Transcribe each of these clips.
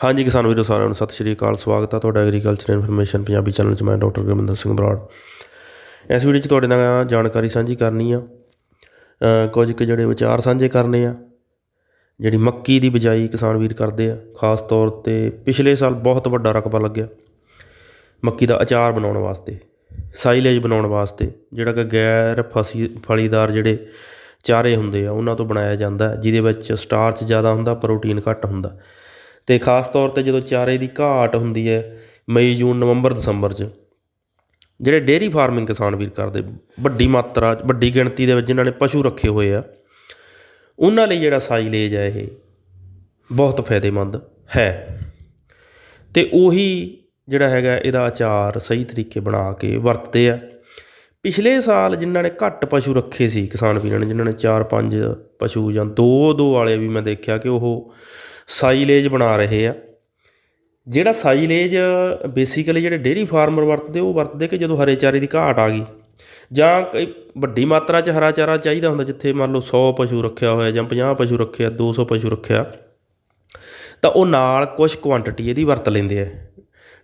ਹਾਂਜੀ ਕਿਸਾਨ ਵੀਰੋ, ਸਾਰਿਆਂ ਨੂੰ ਸਤਿ ਸ਼੍ਰੀ ਅਕਾਲ, ਸਵਾਗਤ ਹੈ ਤੁਹਾਡਾ ਐਗਰੀਕਲਚਰ ਇਨਫੋਰਮੇਸ਼ਨ ਪੰਜਾਬੀ ਚੈਨਲ 'ਚ ਮੈਂ ਡਾਕਟਰ ਗੁਰਮਿੰਦਰ ਸਿੰਘ ਬਰਾੜ। ਇਸ ਵੀਡੀਓ 'ਚ ਤੁਹਾਡੇ ਨਾਲ ਜਾਣਕਾਰੀ ਸਾਂਝੀ ਕਰਨੀ ਆ। ਕੁਝ ਕੁ ਜਿਹੜੇ ਵਿਚਾਰ ਸਾਂਝੇ ਕਰਨੇ ਆ, ਜਿਹੜੀ ਮੱਕੀ ਦੀ ਬਿਜਾਈ ਕਿਸਾਨ ਵੀਰ ਕਰਦੇ ਆ, ਖਾਸ ਤੌਰ ਤੇ ਪਿਛਲੇ ਸਾਲ ਬਹੁਤ ਵੱਡਾ ਰਕਬਾ ਲੱਗਿਆ। ਮੱਕੀ ਦਾ ਅਚਾਰ ਬਣਾਉਣ ਵਾਸਤੇ ਸਾਈਲੇਜ ਬਣਾਉਣ ਵਾਸਤੇ, ਜਿਹੜਾ ਕਿ ਗੈਰ ਫਸੀ, ਫਲੀਦਾਰ ਜਿਹੜੇ ਚਾਰੇ ਹੁੰਦੇ ਆ, ਉਹਨਾਂ ਤੋਂ ਬਣਾਇਆ ਜਾਂਦਾ, ਜਿਹਦੇ ਵਿੱਚ ਸਟਾਰਚ ਜ਼ਿਆਦਾ ਹੁੰਦਾ ਪ੍ਰੋਟੀਨ ਘੱਟ ਹੁੰਦਾ। ਅਤੇ ਖਾਸ ਤੌਰ ਤੇ ਜਦੋਂ ਚਾਰੇ ਦੀ ਘਾਟ ਹੁੰਦੀ ਹੈ ਮਈ, ਜੂਨ, ਨਵੰਬਰ, ਦਸੰਬਰ 'ਚ, ਜਿਹੜੇ ਡੇਅਰੀ ਫਾਰਮਿੰਗ ਕਿਸਾਨ ਵੀਰ ਕਰਦੇ, ਵੱਡੀ ਮਾਤਰਾ, ਵੱਡੀ ਗਿਣਤੀ ਦੇ ਵਿੱਚ ਜਿਨ੍ਹਾਂ ਨੇ ਪਸ਼ੂ ਰੱਖੇ ਹੋਏ ਆ, ਉਹਨਾਂ ਲਈ ਜਿਹੜਾ ਸਾਈਲੇਜ ਹੈ ਇਹ ਬਹੁਤ ਫਾਇਦੇਮੰਦ ਹੈ। ਅਤੇ ਉਹੀ ਜਿਹੜਾ ਹੈਗਾ ਇਹਦਾ ਅਚਾਰ ਸਹੀ ਤਰੀਕੇ ਬਣਾ ਕੇ ਵਰਤਦੇ ਆ। ਪਿਛਲੇ ਸਾਲ ਜਿਨ੍ਹਾਂ ਨੇ ਘੱਟ ਪਸ਼ੂ ਰੱਖੇ ਸੀ ਕਿਸਾਨ ਵੀਰਾਂ ਨੇ, ਜਿਨ੍ਹਾਂ ਨੇ 4-5 ਪਸ਼ੂ ਜਾਂ 2-2 ਵਾਲੇ ਵੀ ਮੈਂ ਦੇਖਿਆ ਕਿ ਉਹ ਸਾਈਲੇਜ ਬਣਾ ਰਹੇ ਆ। ਜਿਹੜਾ ਸਾਈਲੇਜ ਬੇਸਿਕਲੀ ਜਿਹੜੇ ਡੇਅਰੀ ਫਾਰਮਰ ਵਰਤਦੇ, ਉਹ ਵਰਤਦੇ ਕਿ ਜਦੋਂ ਹਰੇ ਚਾਰੇ ਦੀ ਘਾਟ ਆ ਗਈ। ਜਾਂ ਕਈ ਵੱਡੀ ਮਾਤਰਾ 'ਚ ਹਰਾ ਚਾਰਾ ਚਾਹੀਦਾ ਹੁੰਦਾ, ਜਿੱਥੇ ਮੰਨ ਲਓ 100 ਪਸ਼ੂ ਰੱਖਿਆ ਹੋਇਆ ਜਾਂ 50 ਪਸ਼ੂ ਰੱਖਿਆ 200 ਪਸ਼ੂ ਰੱਖਿਆ, ਤਾਂ ਉਹ ਨਾਲ ਕੁਝ ਕੁਆਂਟੀਟੀ ਇਹਦੀ ਵਰਤ ਲੈਂਦੇ ਆ।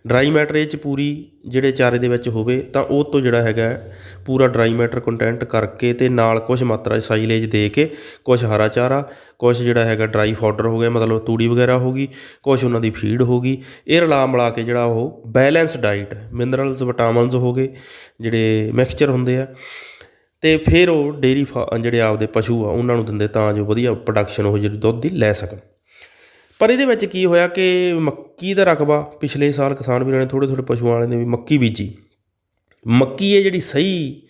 ਡਰਾਈ ਮੈਟਰ ਇਹ 'ਚ ਪੂਰੀ ਜਿਹੜੇ ਚਾਰੇ ਦੇ ਵਿੱਚ ਹੋਵੇ, ਤਾਂ ਉਹ ਤੋਂ ਜਿਹੜਾ ਹੈਗਾ ਪੂਰਾ ਡਰਾਈ ਮੈਟਰ ਕੰਟੈਂਟ ਕਰਕੇ ਅਤੇ ਨਾਲ ਕੁਛ ਮਾਤਰਾ 'ਚ ਸਾਈਲੇਜ ਦੇ ਕੇ, ਕੁਛ ਹਰਾ ਚਾਰਾ, ਕੁਛ ਜਿਹੜਾ ਹੈਗਾ ਡਰਾਈ ਫਾਊਡਰ ਹੋ ਗਿਆ, ਮਤਲਬ ਤੂੜੀ ਵਗੈਰਾ ਹੋ ਗਈ, ਕੁਛ ਉਹਨਾਂ ਦੀ ਫੀਡ ਹੋ ਗਈ। ਇਹ ਰਲਾ ਮਿਲਾ ਕੇ ਜਿਹੜਾ ਉਹ ਬੈਲੈਂਸ ਡਾਈਟ ਮਿਨਰਲਸ ਵਿਟਾਮਿਨਸ ਹੋ ਗਏ, ਜਿਹੜੇ ਮਿਕਸਚਰ ਹੁੰਦੇ ਆ। ਅਤੇ ਫਿਰ ਉਹ ਡੇਰੀ ਜਿਹੜੇ ਆਪਦੇ ਪਸ਼ੂ ਆ, ਉਹਨਾਂ ਨੂੰ ਦਿੰਦੇ ਤਾਂ ਜੋ ਵਧੀਆ ਪ੍ਰੋਡਕਸ਼ਨ ਉਹ ਜਿਹੜੀ ਦੁੱਧ ਦੀ ਲੈ ਸਕਣ। ਪਰ ਇਹਦੇ ਵਿੱਚ ਕੀ ਹੋਇਆ ਕਿ ਮੱਕੀ ਦਾ ਰਕਬਾ ਪਿਛਲੇ ਸਾਲ ਕਿਸਾਨ ਵੀਰਾਂ ਨੇ ਥੋੜ੍ਹੇ ਥੋੜ੍ਹੇ ਪਸ਼ੂਆਂ ਵਾਲੇ ਨੇ ਵੀ ਮੱਕੀ ਬੀਜੀ। ਮੱਕੀ ਇਹ ਜਿਹੜੀ ਸਹੀ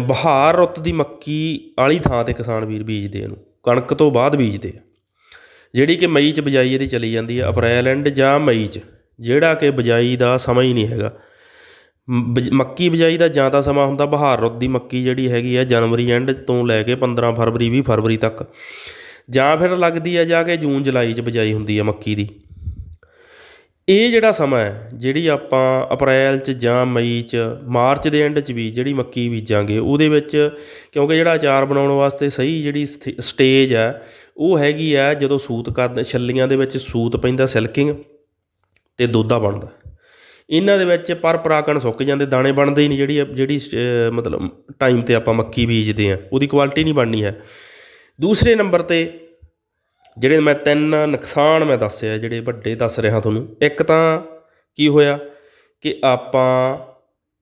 ਬਹਾਰ ਰੁੱਤ ਦੀ ਮੱਕੀ ਵਾਲੀ ਥਾਂ ਤੇ ਕਿਸਾਨ ਵੀਰ ਬੀਜਦੇ ਇਹਨੂੰ, ਕਣਕ ਤੋਂ ਬਾਅਦ ਬੀਜਦੇ ਆ। ਜਿਹੜੀ ਕਿ ਮਈ 'ਚ ਬਿਜਾਈ ਇਹਦੀ ਚਲੀ ਜਾਂਦੀ ਹੈ ਅਪ੍ਰੈਲ ਐਂਡ ਜਾਂ ਮਈ 'ਚ, ਜਿਹੜਾ ਕਿ ਬਿਜਾਈ ਦਾ ਸਮਾਂ ਹੀ ਨਹੀਂ ਹੈਗਾ। ਮ- ਬਜ- ਮੱਕੀ ਬਿਜਾਈ ਦਾ ਜਾਂ ਤਾਂ ਸਮਾਂ ਹੁੰਦਾ ਬਹਾਰ ਰੁੱਤ ਦੀ ਮੱਕੀ ਜਿਹੜੀ ਹੈਗੀ ਆ ਜਨਵਰੀ ਐਂਡ ਤੋਂ ਲੈ ਕੇ 15 ਫਰਵਰੀ 20 ਫਰਵਰੀ ਤੱਕ। ਜਾਂ ਫਿਰ ਲੱਗਦੀ ਹੈ ਜਾ ਕੇ ਜੂਨ, ਜੁਲਾਈ 'ਚ ਬਿਜਾਈ ਹੁੰਦੀ ਆ ਮੱਕੀ ਦੀ। ਇਹ ਜਿਹੜਾ ਸਮਾਂ ਹੈ ਜਿਹੜੀ ਆਪਾਂ ਅਪ੍ਰੈਲ 'ਚ ਜਾਂ ਮਈ 'ਚ ਮਾਰਚ ਦੇ ਐਂਡ 'ਚ ਵੀ ਜਿਹੜੀ ਮੱਕੀ ਬੀਜਾਂਗੇ ਉਹਦੇ ਵਿੱਚ ਕਿਉਂਕਿ ਜਿਹੜਾ ਅਚਾਰ ਬਣਾਉਣ ਵਾਸਤੇ ਸਹੀ ਜਿਹੜੀ ਸਥਿ- ਸਟੇਜ ਹੈ ਉਹ ਹੈਗੀ ਆ ਜਦੋਂ ਸੂਤ ਕਰਦੇ ਛੱਲੀਆਂ ਦੇ ਵਿੱਚ ਸੂਤ ਪੈਂਦਾ ਸਿਲਕਿੰਗ ਤੇ ਦੋਦਾ ਬਣਦਾ। ਇਹਨਾਂ ਦੇ ਵਿੱਚ ਪਰ ਪਰਾਗਣ ਸੁੱਕ ਜਾਂਦੇ ਦਾਣੇ ਬਣਦੇ ਹੀ ਨਹੀਂ ਜਿਹੜੀ ਜਿਹੜੀ ਅਹ, ਮਤਲਬ ਟਾਈਮ ਤੇ ਆਪਾਂ ਮੱਕੀ ਬੀਜਦੇ ਆ ਉਹਦੀ ਕੁਆਲਿਟੀ ਨਹੀਂ ਬਣਨੀ ਹੈ। ਦੂਸਰੇ ਨੰਬਰ ਤੇ ਜਿਹੜੇ ਮੈਂ ਤਿੰਨ ਨੁਕਸਾਨ ਮੈਂ ਦੱਸਿਆ, ਜਿਹੜੇ ਵੱਡੇ ਦੱਸ ਰਿਹਾ ਤੁਹਾਨੂੰ। ਇੱਕ ਤਾਂ ਕੀ ਹੋਇਆ ਕਿ ਆਪਾਂ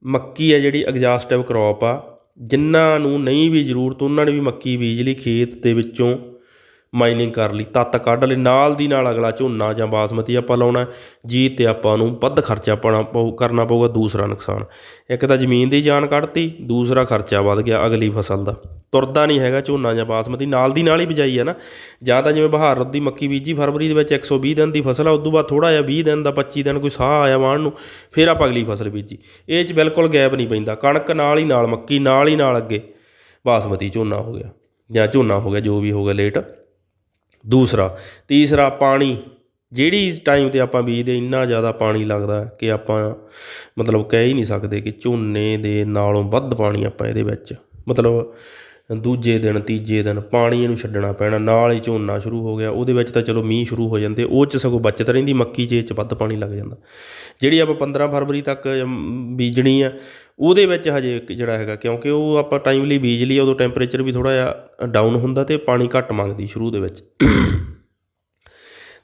ਮੱਕੀ ਹੈ ਜਿਹੜੀ ਐਗਜ਼ਾਸਟਿਵ ਕਰੋਪ ਆ ਜਿਨ੍ਹਾਂ ਨੂੰ ਨਹੀਂ ਵੀ ਜ਼ਰੂਰਤ, ਉਹਨਾਂ ਨੇ ਵੀ ਮੱਕੀ ਬੀਜ ਲਈ ਖੇਤ ਦੇ ਵਿੱਚੋਂ। ਮਾਈਨਿੰਗ ਕਰ ਲਈ, ਤੱਤ ਕੱਢ ਲਈ ਨਾਲ ਦੀ ਨਾਲ ਅਗਲਾ ਝੋਨਾ ਜਾਂ ਬਾਸਮਤੀ ਆਪਾਂ ਲਾਉਣਾ ਜੀ ਤੇ ਆਪਾਂ ਨੂੰ ਵੱਧ ਖਰਚਾ ਪਾਉਣਾ ਪਊ, ਕਰਨਾ ਪਊਗਾ ਦੂਸਰਾ ਨੁਕਸਾਨ। ਇੱਕ ਤਾਂ ਜ਼ਮੀਨ ਦੀ ਜਾਨ ਕੱਢਤੀ, ਦੂਸਰਾ ਖਰਚਾ ਵੱਧ ਗਿਆ ਅਗਲੀ ਫਸਲ ਦਾ। ਤੁਰਦਾ ਨਹੀਂ ਹੈਗਾ ਝੋਨਾ ਜਾਂ ਬਾਸਮਤੀ, ਨਾਲ ਦੀ ਨਾਲ ਹੀ ਬਿਜਾਈ ਹੈ ਨਾ। ਜਾਂ ਤਾਂ ਜਿਵੇਂ ਬਹਾਰ ਦੀ ਮੱਕੀ ਬੀਜੀ ਫਰਵਰੀ ਦੇ ਵਿੱਚ 120 ਦਿਨ ਦੀ ਫਸਲ ਆ, ਉਦੋਂ ਬਾਅਦ ਥੋੜਾ ਜਿਹਾ 20 ਦਿਨ ਦਾ 25 ਦਿਨ ਕੋਈ ਸਾਹ ਆਇਆ ਵਾਣ ਨੂੰ, ਫਿਰ ਆਪਾਂ ਅਗਲੀ ਫਸਲ ਬੀਜੀ। ਇਹ 'ਚ ਬਿਲਕੁਲ ਗੈਪ ਨਹੀਂ ਪੈਂਦਾ, ਕਣਕ ਨਾਲ ਹੀ ਨਾਲ ਮੱਕੀ, ਨਾਲ ਹੀ ਨਾਲ ਅੱਗੇ ਬਾਸਮਤੀ ਝੋਨਾ ਹੋ ਗਿਆ ਜਾਂ ਝੋਨਾ ਹੋ ਗਿਆ, ਜੋ ਵੀ ਹੋ ਗਿਆ ਲੇਟ। ਦੂਸਰਾ, ਤੀਸਰਾ ਪਾਣੀ। ਜਿਹੜੀ ਟਾਈਮ ਤੇ ਆਪਾਂ ਬੀਜਦੇ, ਇੰਨਾ ਜ਼ਿਆਦਾ ਪਾਣੀ ਲੱਗਦਾ ਕਿ ਆਪਾਂ ਮਤਲਬ ਕਹਿ ਹੀ ਨਹੀਂ ਸਕਦੇ ਕਿ ਝੋਨੇ ਦੇ ਨਾਲੋਂ ਵੱਧ ਪਾਣੀ ਆਪਾਂ ਇਹਦੇ ਵਿੱਚ। ਮਤਲਬ ਦੂਜੇ ਦਿਨ, ਤੀਜੇ ਦਿਨ ਪਾਣੀ ਇਹਨੂੰ ਛੱਡਣਾ ਪੈਣਾ, ਨਾਲ ਹੀ ਝੋਨਾ ਸ਼ੁਰੂ ਹੋ ਗਿਆ। ਉਹਦੇ ਵਿੱਚ ਤਾਂ ਚਲੋ ਮੀਂਹ ਸ਼ੁਰੂ ਹੋ ਜਾਂਦੇ, ਉਹ 'ਚ ਸਗੋਂ ਬਚਤ ਰਹਿੰਦੀ, ਮੱਕੀ 'ਚ ਇਹ 'ਚ ਵੱਧ ਪਾਣੀ ਲੱਗ ਜਾਂਦਾ। ਜਿਹੜੀ ਆਪਾਂ 15 ਫਰਵਰੀ ਤੱਕ ਬੀਜਣੀ ਆ ਉਹਦੇ ਵਿੱਚ ਹਜੇ ਇੱਕ ਜਿਹੜਾ ਹੈਗਾ, ਕਿਉਂਕਿ ਉਹ ਆਪਾਂ ਟਾਈਮਲੀ ਬੀਜ ਲਈ ਉਦੋਂ ਟੈਂਪਰੇਚਰ ਵੀ ਥੋੜਾ ਜਿਹਾ ਡਾਊਨ ਹੁੰਦਾ ਤੇ ਪਾਣੀ ਘੱਟ ਮੰਗਦੀ ਸ਼ੁਰੂ ਦੇ ਵਿੱਚ।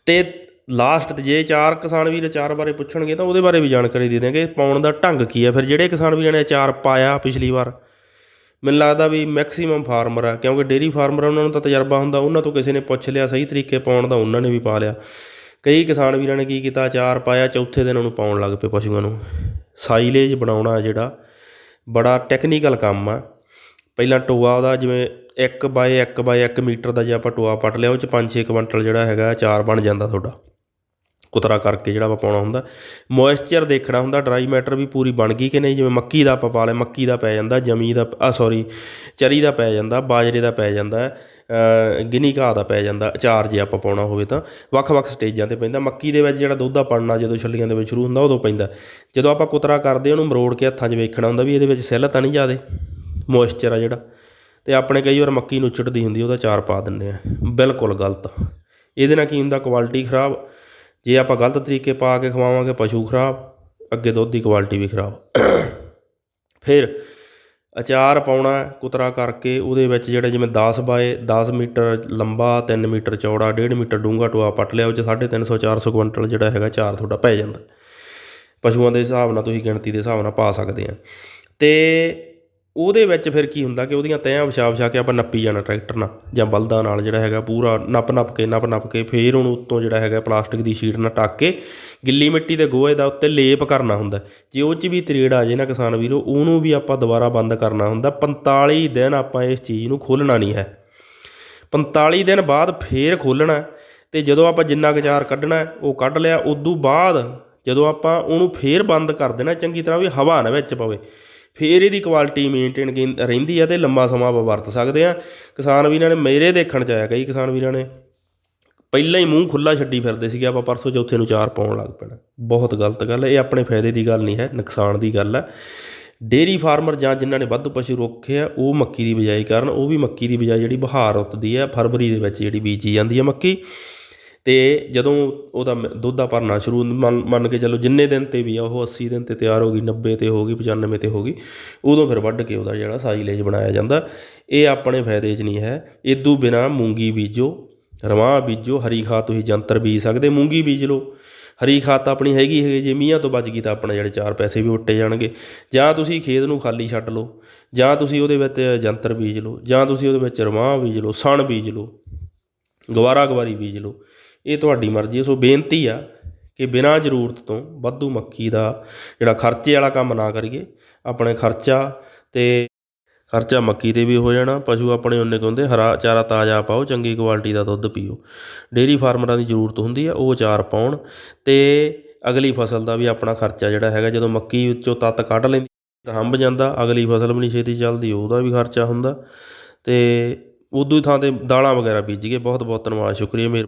ਤੇ ਲਾਸਟ ਤੇ ਜੇ ਚਾਰ ਕਿਸਾਨ ਵੀਰ ਅਚਾਰ ਬਾਰੇ ਪੁੱਛਣਗੇ ਤਾਂ ਉਹਦੇ ਬਾਰੇ ਵੀ ਜਾਣਕਾਰੀ ਦੇ ਦਿਆਂਗੇ, ਪਾਉਣ ਦਾ ਢੰਗ ਕੀ ਹੈ? ਫਿਰ ਜਿਹੜੇ ਕਿਸਾਨ ਵੀਰਾਂ ਨੇ ਅਚਾਰ ਪਾਇਆ ਪਿਛਲੀ ਵਾਰ, ਮੈਨੂੰ ਲੱਗਦਾ ਵੀ ਮੈਕਸਿਮਮ ਫਾਰਮਰ ਆ, ਕਿਉਂਕਿ ਡੇਰੀ ਫਾਰਮਰ ਉਹਨਾਂ ਨੂੰ ਤਾਂ ਤਜਰਬਾ ਹੁੰਦਾ, ਉਹਨਾਂ ਤੋਂ ਕਿਸੇ ਨੇ ਪੁੱਛ ਲਿਆ, ਸਹੀ ਤਰੀਕੇ ਪਾਉਣ ਦਾ ਉਹਨਾਂ ਨੇ ਵੀ ਪਾ ਲਿਆ। ਕਈ ਕਿਸਾਨ ਵੀਰਾਂ ਨੇ ਕੀ ਕੀਤਾ, ਅਚਾਰ ਪਾਇਆ, ਚੌਥੇ ਦਿਨ ਉਹਨੂੰ ਪਾਉਣ ਲੱਗ ਪਏ ਪਸ਼ੂਆਂ ਨੂੰ। ਸਾਈਲੇਜ ਬਣਾਉਣਾ ਜਿਹੜਾ ਬੜਾ ਟੈਕਨੀਕਲ ਕੰਮ ਆ। ਪਹਿਲਾਂ ਟੋਆ ਉਹਦਾ ਜਿਵੇਂ ਇੱਕ ਬਾਏ ਇੱਕ ਬਾਏ ਇੱਕ ਮੀਟਰ ਦਾ ਜੇ ਆਪਾਂ ਟੋਆ ਪੱਟ ਲਿਆ, ਉਹ ਚ 5-6 ਕੁਇੰਟਲ ਜਿਹੜਾ ਹੈਗਾ, ਅਚਾਰ ਬਣ ਜਾਂਦਾ ਤੁਹਾਡਾ। ਕੁਤਰਾ ਕਰਕੇ ਜਿਹੜਾ ਆਪਾਂ ਪਾਉਣਾ ਹੁੰਦਾ। ਮੋਇਸਚਰ ਦੇਖਣਾ ਹੁੰਦਾ ਡਰਾਈ ਮੈਟਰ ਵੀ ਪੂਰੀ ਬਣ ਗਈ ਕਿ ਨਹੀਂ? ਜਿਵੇਂ ਮੱਕੀ ਦਾ ਆਪਾਂ ਪਾ ਲਿਆ, ਮੱਕੀ ਦਾ ਪੈ ਜਾਂਦਾ, ਜਮੀ ਦਾ ਆ ਸੌਰੀ ਚਰੀ ਦਾ ਪੈ ਜਾਂਦਾ, ਬਾਜਰੇ ਦਾ ਪੈ ਜਾਂਦਾ ਗਿਨੀ ਘਾਹ ਦਾ ਪੈ ਜਾਂਦਾ, ਅਚਾਰ ਜੇ ਆਪਾਂ ਪਾਉਣਾ ਹੋਵੇ ਤਾਂ। ਵੱਖ-ਵੱਖ ਸਟੇਜਾਂ ਤੇ ਪੈਂਦਾ। ਮੱਕੀ ਦੇ ਵਿੱਚ ਜਿਹੜਾ ਦੁੱਧ ਆ ਪੜਨਾ ਜਦੋਂ ਛੱਲੀਆਂ ਦੇ ਵਿੱਚ ਸ਼ੁਰੂ ਹੁੰਦਾ, ਉਦੋਂ ਪੈਂਦਾ। ਜਦੋਂ ਆਪਾਂ ਕੁਤਰਾ ਕਰਦੇ ਉਹਨੂੰ ਮਰੋੜ ਕੇ ਹੱਥਾਂ 'ਚ ਵੇਖਣਾ ਹੁੰਦਾ ਵੀ ਇਹਦੇ ਵਿੱਚ ਸੈੱਲ ਤਾਂ ਨਹੀਂ ਜ਼ਿਆਦੇ। ਮੋਇਸਚਰ ਆ ਜਿਹੜਾ। ਤੇ ਆਪਣੇ ਕਈ ਵਾਰ ਮੱਕੀ ਨੂੰ ਚਿੜਦੀ ਹੁੰਦੀ, ਉਹਦਾ ਚਾਰ ਪਾ ਦਿੰਦੇ ਆ ਬਿਲਕੁਲ ਗਲਤ। ਇਹਦੇ ਨਾਲ ਕੀ ਹੁੰਦਾ? ਕੁਆਲਿਟੀ ਖਰਾਬ। ਜੇ ਆਪਾਂ ਗਲਤ ਤਰੀਕੇ ਪਾ ਕੇ ਖਵਾਵਾਂਗੇ ਪਸ਼ੂ ਖਰਾਬ, ਅੱਗੇ ਦੁੱਧ ਦੀ ਕੁਆਲਿਟੀ ਵੀ ਖਰਾਬ। ਫਿਰ ਅਚਾਰ ਪਾਉਣਾ ਕੁਤਰਾ ਕਰਕੇ, ਉਹਦੇ ਵਿੱਚ ਜਿਹੜਾ ਜਿਵੇਂ 10 ਬਾਏ 10 ਮੀਟਰ ਲੰਬਾ 3 ਮੀਟਰ ਚੌੜਾ 1.5 ਮੀਟਰ ਡੂੰਘਾ ਟੋਆ ਪੱਟ ਲਿਆ, ਉਹ 'ਚ 350 400 ਕੁਇੰਟਲ ਜਿਹੜਾ ਹੈਗਾ ਚਾਰ ਤੁਹਾਡਾ ਪੈ ਜਾਂਦਾ। ਪਸ਼ੂਆਂ ਦੇ ਹਿਸਾਬ ਨਾਲ ਤੁਸੀਂ ਗਿਣਤੀ ਦੇ ਹਿਸਾਬ ਨਾਲ ਪਾ ਸਕਦੇ ਆ। ਤੇ ਉਹਦੇ ਵਿੱਚ ਫਿਰ ਕੀ ਹੁੰਦਾ ਕਿ ਉਹਦੀਆਂ ਤਹਿਆਂ ਵਿਛਾ ਵਿਛਾ ਕੇ ਆਪਾਂ ਨੱਪੀ ਜਾਣਾ ਟਰੈਕਟਰ ਨਾਲ ਜਾਂ ਬਲਦਾਂ ਨਾਲ ਜਿਹੜਾ ਹੈਗਾ ਪੂਰਾ ਨੱਪ ਨੱਪ ਕੇ, ਨੱਪ ਨੱਪ ਕੇ ਫਿਰ ਉਹਨੂੰ ਉੱਤੋਂ ਜਿਹੜਾ ਹੈਗਾ ਪਲਾਸਟਿਕ ਦੀ ਸ਼ੀਟ ਨਾਲ ਟੱਕ ਕੇ ਗਿੱਲੀ ਮਿੱਟੀ ਦੇ ਗੋਹੇ ਦਾ ਉੱਤੇ ਲੇਪ ਕਰਨਾ ਹੁੰਦਾ। ਜੇ ਉਹ 'ਚ ਵੀ ਤਰੇੜ ਆ ਜੇ ਨਾ ਕਿਸਾਨ ਵੀਰੋ, ਉਹਨੂੰ ਵੀ ਆਪਾਂ ਦੁਬਾਰਾ ਬੰਦ ਕਰਨਾ ਹੁੰਦਾ। 45 ਦਿਨ ਆਪਾਂ ਇਸ ਚੀਜ਼ ਨੂੰ ਖੋਲ੍ਹਣਾ ਨਹੀਂ ਹੈ। 45 ਦਿਨ ਬਾਅਦ ਫੇਰ ਖੋਲ੍ਹਣਾ ਤੇ ਜਦੋਂ ਆਪਾਂ ਜਿੰਨਾ ਕੁ ਚਾਰ ਕੱਢਣਾ ਉਹ ਕੱਢ ਲਿਆ। ਉਦੋਂ ਬਾਅਦ ਜਦੋਂ ਆਪਾਂ ਉਹਨੂੰ ਫੇਰ ਬੰਦ ਕਰ ਦੇਣਾ, ਚੰਗੀ ਤਰ੍ਹਾਂ ਵੀ ਹਵਾ ਨਾ ਵਿੱਚ ਪਵੇ। ਫਿਰ ਇਹਦੀ ਕੁਆਲਿਟੀ ਮੇਨਟੇਨ ਰਹਿੰਦੀ ਆ ਅਤੇ ਲੰਮਾ ਸਮਾਂ ਆਪਾਂ ਵਰਤ ਸਕਦੇ ਹਾਂ ਕਿਸਾਨ ਵੀਰਾਂ ਨੇ ਮੇਰੇ ਦੇਖਣ ਚ ਆਇਆ ਕਈ ਕਿਸਾਨ ਵੀਰਾਂ ਨੇ, ਪਹਿਲਾਂ ਹੀ ਮੂੰਹ ਖੁੱਲਾ ਛੱਡੀ ਫਿਰਦੇ ਸੀਗੇ, ਆਪਾਂ ਪਰਸੋਂ ਚੌਥੇ ਨੂੰ ਚਾਰ ਪਾਉਣ ਲੱਗ ਪੈਣਾ। ਬਹੁਤ ਗਲਤ ਗੱਲ ਹੈ ਇਹ ਆਪਣੇ ਫਾਇਦੇ ਦੀ ਗੱਲ ਨਹੀਂ ਹੈ, ਨੁਕਸਾਨ ਦੀ ਗੱਲ ਹੈ ਡੇਰੀ ਫਾਰਮਰ ਜਾਂ ਜਿਨ੍ਹਾਂ ਨੇ ਵੱਧ ਪਸ਼ੂ ਰੋਕੇ ਆ, ਉਹ ਮੱਕੀ ਦੀ ਬਿਜਾਈ ਕਰਨ, ਉਹ ਵੀ ਮੱਕੀ ਦੀ ਬਿਜਾਈ ਜਿਹੜੀ ਬਹਾਰ ਰੁੱਤਦੀ ਹੈ ਫਰਵਰੀ ਦੇ ਵਿੱਚ ਜਿਹੜੀ ਬੀਜੀ ਜਾਂਦੀ ਹੈ ਮੱਕੀ। ਅਤੇ ਜਦੋਂ ਉਹਦਾ ਮ- ਦੁੱਧ ਦਾ ਭਰਨਾ ਸ਼ੁਰੂ ਮੰਨ ਮੰਨ ਕੇ ਚੱਲੋ ਜਿੰਨੇ ਦਿਨ ਤੇ ਵੀ ਆ, ਉਹ 80 ਦਿਨ ਤੇ ਤਿਆਰ ਹੋ ਗਈ 90 ਤੇ ਹੋ ਗਈ 95 ਤੇ ਹੋ ਗਈ, ਉਦੋਂ ਫਿਰ ਵੱਢ ਕੇ ਉਹਦਾ ਜਿਹੜਾ ਸਾਈਲੇਜ ਬਣਾਇਆ ਜਾਂਦਾ। ਇਹ ਆਪਣੇ ਫਾਇਦੇ 'ਚ ਨਹੀਂ ਹੈ। ਇਹ ਤੋਂ ਬਿਨਾਂ ਮੂੰਗੀ ਬੀਜੋ, ਰਵਾਂ ਬੀਜੋ, ਹਰੀ ਖਾਦ ਤੁਸੀਂ ਜੰਤਰ ਬੀਜ ਸਕਦੇ, ਮੂੰਗੀ ਬੀਜ ਲਓ। ਹਰੀ ਖਾਦ ਤਾਂ ਆਪਣੀ ਹੈਗੀ ਹੈਗੀ, ਜੇ ਮੀਂਹਾਂ ਤੋਂ ਬਚ ਗਈ ਤਾਂ ਆਪਣੇ ਜਿਹੜੇ ਚਾਰ ਪੈਸੇ ਵੀ ਉੱਟੇ ਜਾਣਗੇ। ਜਾਂ ਤੁਸੀਂ ਖੇਤ ਨੂੰ ਖਾਲੀ ਛੱਡ ਲਓ, ਜਾਂ ਤੁਸੀਂ ਉਹਦੇ ਵਿੱਚ ਜੰਤਰ ਬੀਜ ਲਓ, ਜਾਂ ਤੁਸੀਂ ਉਹਦੇ ਵਿੱਚ ਰਵਾਂ ਬੀਜ ਲਓ, ਸਣ ਬੀਜ ਲਓ ਗਵਾਰਾ ਗਵਾਰੀ ਬੀਜ ਲਓ। ਇਹ ਤੁਹਾਡੀ ਮਰਜ਼ੀ ਹੈ। ਸੋ ਬੇਨਤੀ ਆ ਕਿ ਬਿਨਾਂ ਜ਼ਰੂਰਤ ਤੋਂ ਵਾਧੂ ਮੱਕੀ ਦਾ ਜਿਹੜਾ ਖਰਚੇ ਵਾਲਾ ਕੰਮ ਨਾ ਕਰੀਏ। ਆਪਣੇ ਖਰਚਾ ਅਤੇ ਖਰਚਾ ਮੱਕੀ ਤੇ ਵੀ ਹੋ ਜਾਣਾ। ਪਸ਼ੂ ਆਪਣੇ ਉਹਨੇ ਕਹਿੰਦੇ ਹਰਾ ਚਾਰਾ ਤਾਜ਼ਾ ਪਾਓ, ਚੰਗੀ ਕੁਆਲਿਟੀ ਦਾ ਦੁੱਧ ਪੀਓ। ਡੇਅਰੀ ਫਾਰਮਰਾਂ ਦੀ ਜ਼ਰੂਰਤ ਹੁੰਦੀ ਆ, ਉਹ ਚਾਰ ਪਾਉਣ ਅਤੇ ਅਗਲੀ ਫਸਲ ਦਾ ਵੀ ਆਪਣਾ ਖਰਚਾ ਜਿਹੜਾ ਹੈਗਾ, ਜਦੋਂ ਮੱਕੀ ਵਿੱਚੋਂ ਤੱਤ ਕੱਢ ਲੈਂਦੀ, ਤਾਂ ਹੰਬ ਜਾਂਦਾ, ਅਗਲੀ ਫਸਲ ਵੀ ਨਹੀਂ ਛੇਤੀ ਚੱਲਦੀ, ਉਹਦਾ ਵੀ ਖਰਚਾ ਹੁੰਦਾ। ਅਤੇ ਉਦੋਂ ਹੀ ਥਾਂ ਤੇ ਦਾਲਾਂ ਵਗੈਰਾ ਬੀਜੀਏ ਬਹੁਤ ਬਹੁਤ ਧੰਨਵਾਦ, ਸ਼ੁਕਰੀਆ। ਮੇਰੇ